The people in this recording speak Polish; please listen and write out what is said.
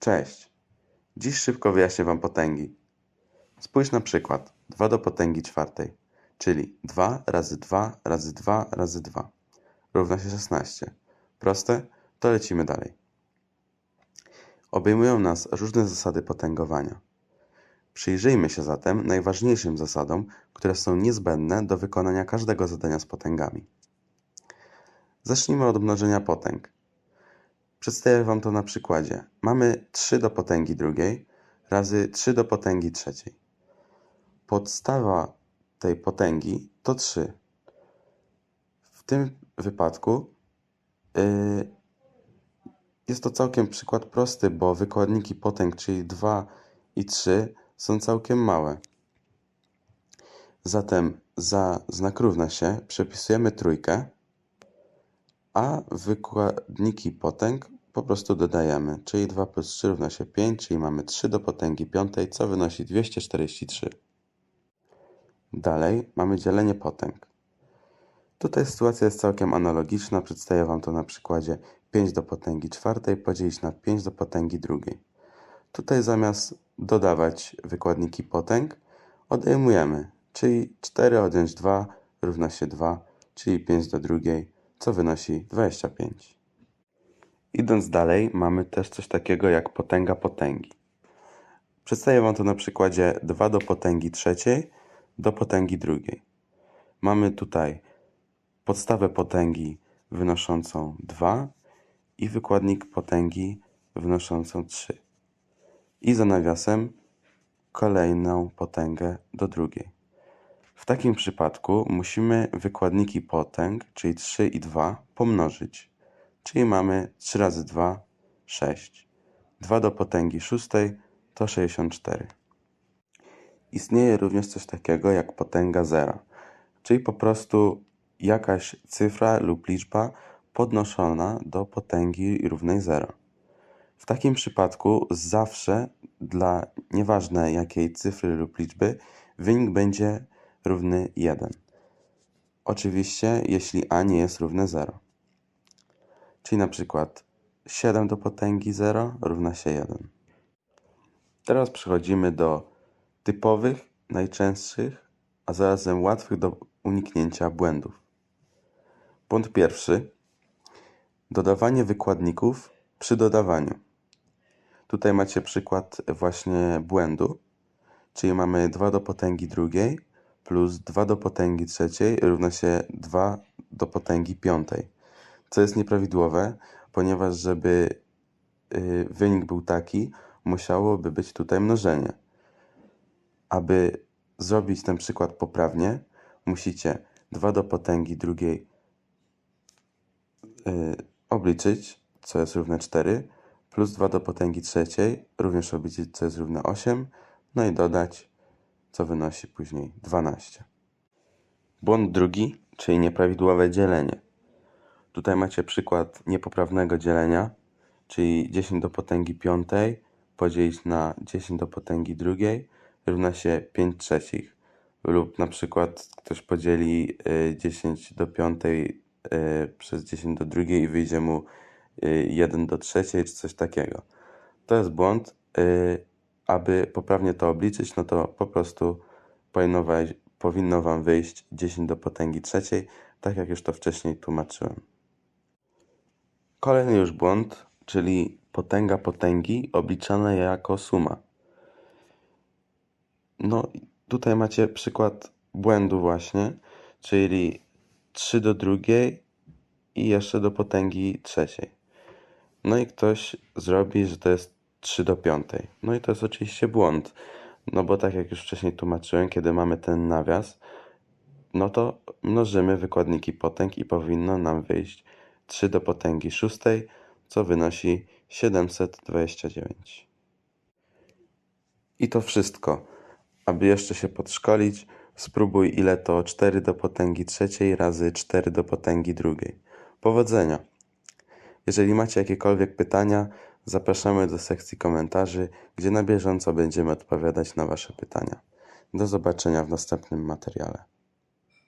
Cześć! Dziś szybko wyjaśnię Wam potęgi. Spójrz na przykład 2 do potęgi czwartej, czyli 2 razy 2 razy 2 razy 2 równa się 16. Proste? To lecimy dalej. Obejmują nas różne zasady potęgowania. Przyjrzyjmy się zatem najważniejszym zasadom, które są niezbędne do wykonania każdego zadania z potęgami. Zacznijmy od mnożenia potęg. Przedstawię Wam to na przykładzie. Mamy 3 do potęgi drugiej razy 3 do potęgi trzeciej. Podstawa tej potęgi to 3. W tym wypadku yy, jest to całkiem przykład prosty, bo wykładniki potęg, czyli 2 i 3 są całkiem małe. Zatem za znak równa się przepisujemy trójkę, a wykładniki potęg po prostu dodajemy, czyli 2 plus 3 równa się 5, czyli mamy 3 do potęgi piątej, co wynosi 243. Dalej mamy dzielenie potęg. Tutaj sytuacja jest całkiem analogiczna, przedstawię Wam to na przykładzie 5 do potęgi czwartej podzielić na 5 do potęgi drugiej. Tutaj zamiast dodawać wykładniki potęg, odejmujemy, czyli 4 odjąć 2 równa się 2, czyli 5 do drugiej, co wynosi 25. Idąc dalej, mamy też coś takiego jak potęga potęgi. Przedstawię Wam to na przykładzie 2 do potęgi trzeciej do potęgi drugiej. Mamy tutaj podstawę potęgi wynoszącą 2 i wykładnik potęgi wynoszącą 3. I za nawiasem kolejną potęgę do drugiej. W takim przypadku musimy wykładniki potęg, czyli 3 i 2, pomnożyć. Czyli mamy 3 razy 2, 6. 2 do potęgi szóstej to 64. Istnieje również coś takiego jak potęga zera, czyli po prostu jakaś cyfra lub liczba podnoszona do potęgi równej 0. W takim przypadku zawsze dla nieważne jakiej cyfry lub liczby wynik będzie równy 1. Oczywiście jeśli a nie jest równe 0. Czyli na przykład 7 do potęgi 0 równa się 1. Teraz przechodzimy do typowych, najczęstszych, a zarazem łatwych do uniknięcia błędów. Błąd pierwszy. Dodawanie wykładników przy dodawaniu. Tutaj macie przykład właśnie błędu, czyli mamy 2 do potęgi drugiej plus 2 do potęgi trzeciej równa się 2 do potęgi piątej, co jest nieprawidłowe, ponieważ żeby y, wynik był taki, musiałoby być tutaj mnożenie. Aby zrobić ten przykład poprawnie, musicie 2 do potęgi drugiej yy, obliczyć, co jest równe 4, plus 2 do potęgi trzeciej, również obliczyć, co jest równe 8, no i dodać, co wynosi później 12. Błąd drugi, czyli nieprawidłowe dzielenie. Tutaj macie przykład niepoprawnego dzielenia, czyli 10 do potęgi piątej podzielić na 10 do potęgi drugiej równa się 5 trzecich. Lub na przykład ktoś podzieli 10 y, do piątej y, przez 10 do drugiej i wyjdzie mu 1 y, do trzeciej czy coś takiego. To jest błąd. Aby poprawnie to obliczyć, no to po prostu powinno, Wam wyjść 10 do potęgi trzeciej, tak jak już to wcześniej tłumaczyłem. Kolejny już błąd, czyli potęga potęgi obliczana jako suma. No, tutaj macie przykład błędu właśnie, czyli 3 do drugiej i jeszcze do potęgi trzeciej. No i ktoś zrobi, że to jest 3 do piątej. No i to jest oczywiście błąd, no bo tak jak już wcześniej tłumaczyłem, kiedy mamy ten nawias, no to mnożymy wykładniki potęg i powinno nam wyjść 3 do potęgi szóstej, co wynosi 729. I to wszystko. Aby jeszcze się podszkolić, spróbuj ile to 4 do potęgi trzeciej razy 4 do potęgi drugiej. Powodzenia! Jeżeli macie jakiekolwiek pytania, zapraszamy do sekcji komentarzy, gdzie na bieżąco będziemy odpowiadać na Wasze pytania. Do zobaczenia w następnym materiale.